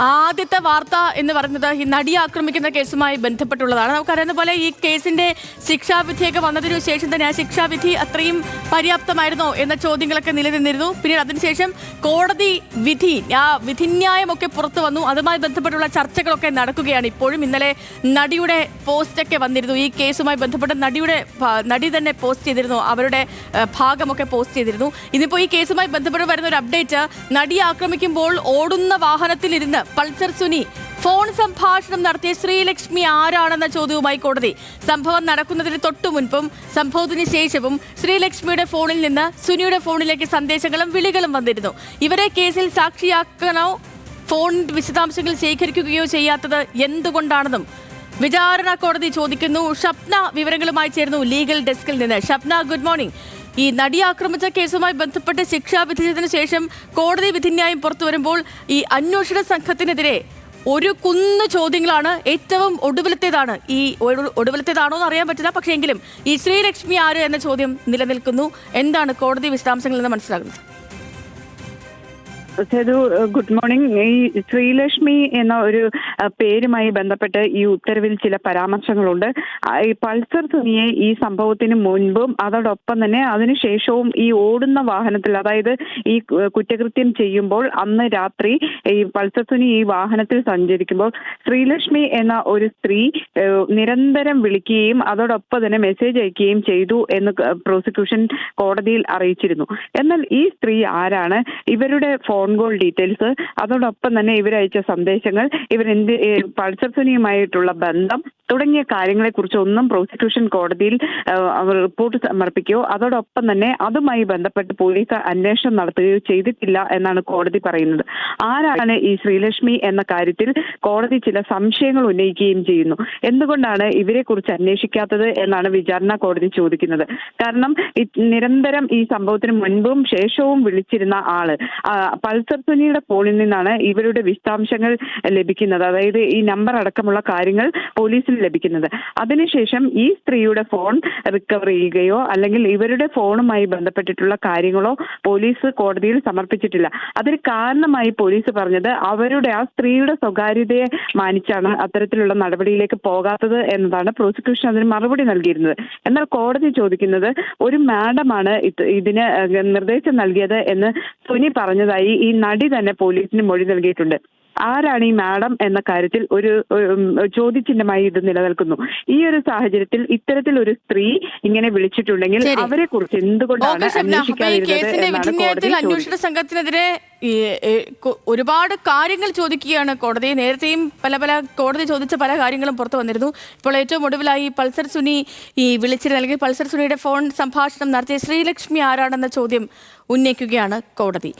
ആദ്യത്തെ വാർത്ത എന്ന് പറയുന്നത് ഈ നടിയെ ആക്രമിക്കുന്ന കേസുമായി ബന്ധപ്പെട്ടുള്ളതാണ്. നമുക്കറിയുന്ന പോലെ ഈ കേസിന്റെ ശിക്ഷാവിധിയൊക്കെ വന്നതിനു ശേഷം തന്നെ ആ ശിക്ഷാവിധി അത്രയും പര്യാപ്തമായിരുന്നോ എന്ന ചോദ്യങ്ങളൊക്കെ നിലനിന്നിരുന്നു. പിന്നീട് അതിനുശേഷം കോടതി വിധി ആ വിധിന്യായമൊക്കെ പുറത്തു വന്നു. അതുമായി ബന്ധപ്പെട്ടുള്ള ചർച്ചകളൊക്കെ നടക്കുകയാണ് ഇപ്പോഴും. ഇന്നലെ നടിയുടെ പോസ്റ്റൊക്കെ വന്നിരുന്നു. ഈ കേസുമായി ബന്ധപ്പെട്ട് നടിയുടെ നടി തന്നെ പോസ്റ്റ് ചെയ്തിരുന്നു. അവരുടെ ഭാഗമൊക്കെ പോസ്റ്റ് ചെയ്തിരുന്നു. ഇന്നിപ്പോൾ ഈ കേസുമായി ബന്ധപ്പെട്ട് വരുന്ന ഒരു അപ്ഡേറ്റ് നടിയെ ആക്രമിക്കുമ്പോൾ ഓടുന്ന വാഹനത്തിലിരുന്ന് പൾസർ സുനി ഫോൺ സംഭാഷണം നടത്തിയ ശ്രീലക്ഷ്മി ആരാണെന്ന ചോദ്യവുമായി കോടതി. സംഭവം നടക്കുന്നതിന് തൊട്ടു മുൻപും സംഭവത്തിന് ശേഷവും ശ്രീലക്ഷ്മിയുടെ ഫോണിൽ നിന്ന് സുനിയുടെ ഫോണിലേക്ക് സന്ദേശങ്ങളും വിളികളും വന്നിരുന്നു. ഇവരെ കേസിൽ സാക്ഷിയാക്കണോ? ഫോൺ വിശദാംശങ്ങൾ ശേഖരിക്കുകയോ ചെയ്യാത്തത് എന്തുകൊണ്ടാണെന്നും വിചാരണ കോടതി ചോദിക്കുന്നു. ഷപ്ന വിവരങ്ങളുമായി ചേർന്നു ലീഗൽ ഡെസ്കിൽ നിന്ന്. Shapna good morning. ഈ നടി ആക്രമിച്ച കേസുമായി ബന്ധപ്പെട്ട് ശിക്ഷ വിധിച്ചതിന് ശേഷം കോടതി വിധിന്യായം പുറത്തു വരുമ്പോൾ ഈ അന്വേഷണ സംഘത്തിനെതിരെ ഒരു കുന്ന് ചോദ്യങ്ങളാണ് ഏറ്റവും ഒടുവിലത്തേതാണ്. ഈ ഒടുവിലത്തേതാണോ എന്ന് അറിയാൻ പറ്റില്ല. പക്ഷേ എങ്കിലും ഈ ശ്രീലക്ഷ്മി ആര് എന്ന ചോദ്യം നിലനിൽക്കുന്നു. എന്താണ് കോടതി വിശദാംശങ്ങളിൽ നിന്ന് മനസ്സിലാകുന്നത്? Sethu good morning. ഈ ശ്രീലക്ഷ്മി എന്ന ഒരു പേരുമായി ബന്ധപ്പെട്ട് ഈ ഉത്തരവിൽ ചില പരാമർശങ്ങളുണ്ട്. ഈ പൾസർ സുനിയെ ഈ സംഭവത്തിന് മുൻപും അതോടൊപ്പം തന്നെ അതിനുശേഷവും ഈ ഓടുന്ന വാഹനത്തിൽ അതായത് ഈ കുറ്റകൃത്യം ചെയ്യുമ്പോൾ അന്ന് രാത്രി ഈ പൾസർ സുനി ഈ വാഹനത്തിൽ സഞ്ചരിക്കുമ്പോൾ ശ്രീലക്ഷ്മി എന്ന ഒരു സ്ത്രീ നിരന്തരം വിളിക്കുകയും അതോടൊപ്പം തന്നെ മെസ്സേജ് അയക്കുകയും ചെയ്തു എന്ന് പ്രോസിക്യൂഷൻ കോടതിയിൽ അറിയിച്ചിരുന്നു. എന്നാൽ ഈ സ്ത്രീ ആരാണ്? ഇവരുടെ ഫോൺ കോൾ ഡീറ്റെയിൽസ് അതോടൊപ്പം തന്നെ ഇവരയച്ച സന്ദേശങ്ങൾ ഇവരെന്ത് പൾസർ സുനിയുമായിട്ടുള്ള ബന്ധം തുടങ്ങിയ കാര്യങ്ങളെ കുറിച്ച് ഒന്നും പ്രോസിക്യൂഷൻ കോടതിയിൽ റിപ്പോർട്ട് സമർപ്പിക്കുകയോ അതോടൊപ്പം തന്നെ അതുമായി ബന്ധപ്പെട്ട് പോലീസ് അന്വേഷണം നടത്തുകയോ ചെയ്തിട്ടില്ല എന്നാണ് കോടതി പറയുന്നത്. ആരാണ് ഈ ശ്രീലക്ഷ്മി എന്ന കാര്യത്തിൽ കോടതി ചില സംശയങ്ങൾ ഉന്നയിക്കുകയും ചെയ്യുന്നു? എന്തുകൊണ്ടാണ് ഇവരെ കുറിച്ച് അന്വേഷിക്കാത്തത് എന്നാണ് വിചാരണ കോടതി ചോദിക്കുന്നത്. കാരണം നിരന്തരം ഈ സംഭവത്തിന് മുൻപും ശേഷവും വിളിച്ചിരുന്ന ആൾ പൾസർ സുനിയുടെ ഫോണിൽ നിന്നാണ് ഇവരുടെ വിശദാംശങ്ങൾ ലഭിക്കുന്നത്. അതായത് ഈ നമ്പർ അടക്കമുള്ള കാര്യങ്ങൾ പോലീസിന് ലഭിക്കുന്നത്. അതിനുശേഷം ഈ സ്ത്രീയുടെ ഫോൺ റിക്കവർ ചെയ്യുകയോ അല്ലെങ്കിൽ ഇവരുടെ ഫോണുമായി ബന്ധപ്പെട്ടിട്ടുള്ള കാര്യങ്ങളോ പോലീസ് കോടതിയിൽ സമർപ്പിച്ചിട്ടില്ല. അതിന് കാരണമായി പോലീസ് പറഞ്ഞത് അവരുടെ ആ സ്ത്രീയുടെ സ്വകാര്യതയെ മാനിച്ചാണ് അത്തരത്തിലുള്ള നടപടിയിലേക്ക് പോകാത്തത് എന്നതാണ് പ്രോസിക്യൂഷൻ അതിന് മറുപടി നൽകിയിരുന്നത്. എന്നാൽ കോടതി ചോദിക്കുന്നത് ഒരു മാഡമാണ് ഇത് ഇതിന് നിർദ്ദേശം നൽകിയത് എന്ന് സുനി പറഞ്ഞതായി ഈ നടി തന്നെ പോലീസിന് മൊഴി നൽകിയിട്ടുണ്ട്. ആരാണ് ഈ മാഡം എന്ന കാര്യത്തിൽ ഒരു ചോദ്യചിഹ്നമായി ഇത് നിലനിൽക്കുന്നു. ഈ ഒരു സാഹചര്യത്തിൽ ഇത്തരത്തിൽ ഒരു സ്ത്രീ ഇങ്ങനെ വിളിച്ചിട്ടുണ്ടെങ്കിൽ അവരെ കുറിച്ച് എന്തുകൊണ്ടാണ് അന്വേഷിക്കാതിരുന്നത് അന്വേഷണ സംഘത്തിനെതിരെ ഒരുപാട് കാര്യങ്ങൾ ചോദിക്കുകയാണ് കോടതി. നേരത്തെയും പല പല കോടതി ചോദിച്ച പല കാര്യങ്ങളും പുറത്തു വന്നിരുന്നു. ഇപ്പോൾ ഏറ്റവും ഒടുവിലായി പൾസർ സുനി ഈ വിളിച്ചിരുന്ന അല്ലെങ്കിൽ പൾസർ സുനിയുടെ ഫോൺ സംഭാഷണം നടത്തിയ ശ്രീലക്ഷ്മി ആരാണെന്ന ചോദ്യം ഉന്നയിക്കുകയാണ് കോടതി.